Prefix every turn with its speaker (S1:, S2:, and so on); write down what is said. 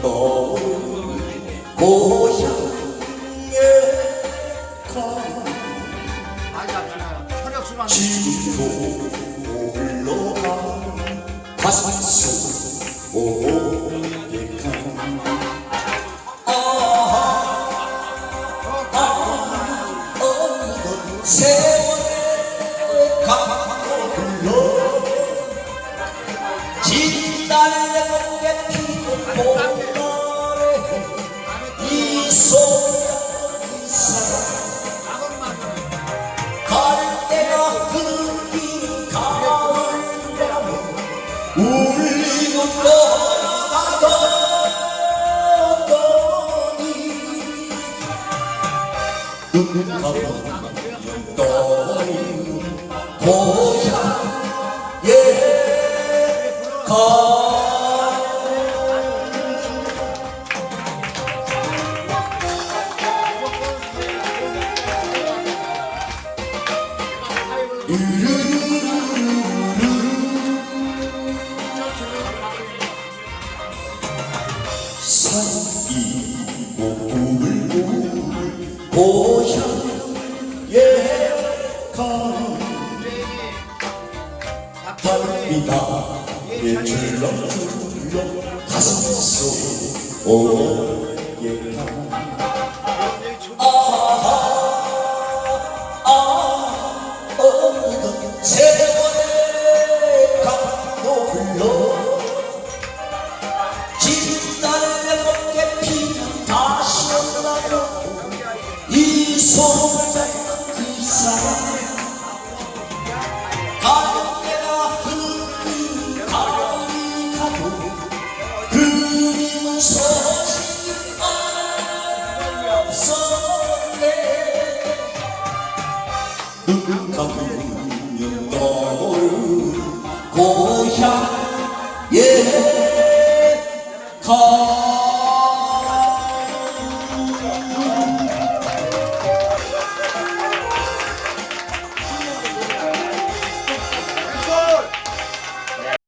S1: 떠오르는 고향에 가 지금도 올라가 가슴속 오백 세월의 강으로 흘러 진달래 꽃게 피고 봄날에 이 소년 이 사람 갈 때가 흐린 가을 밤에 울리고 떠나가더니 눈 감으 면 떠오르는 고향에 가 산이 목불고 고향에 가는 달이다. 예 줄렁줄렁 가슴 속 오예 어느덧 세월의 강도 흘러 고향에 가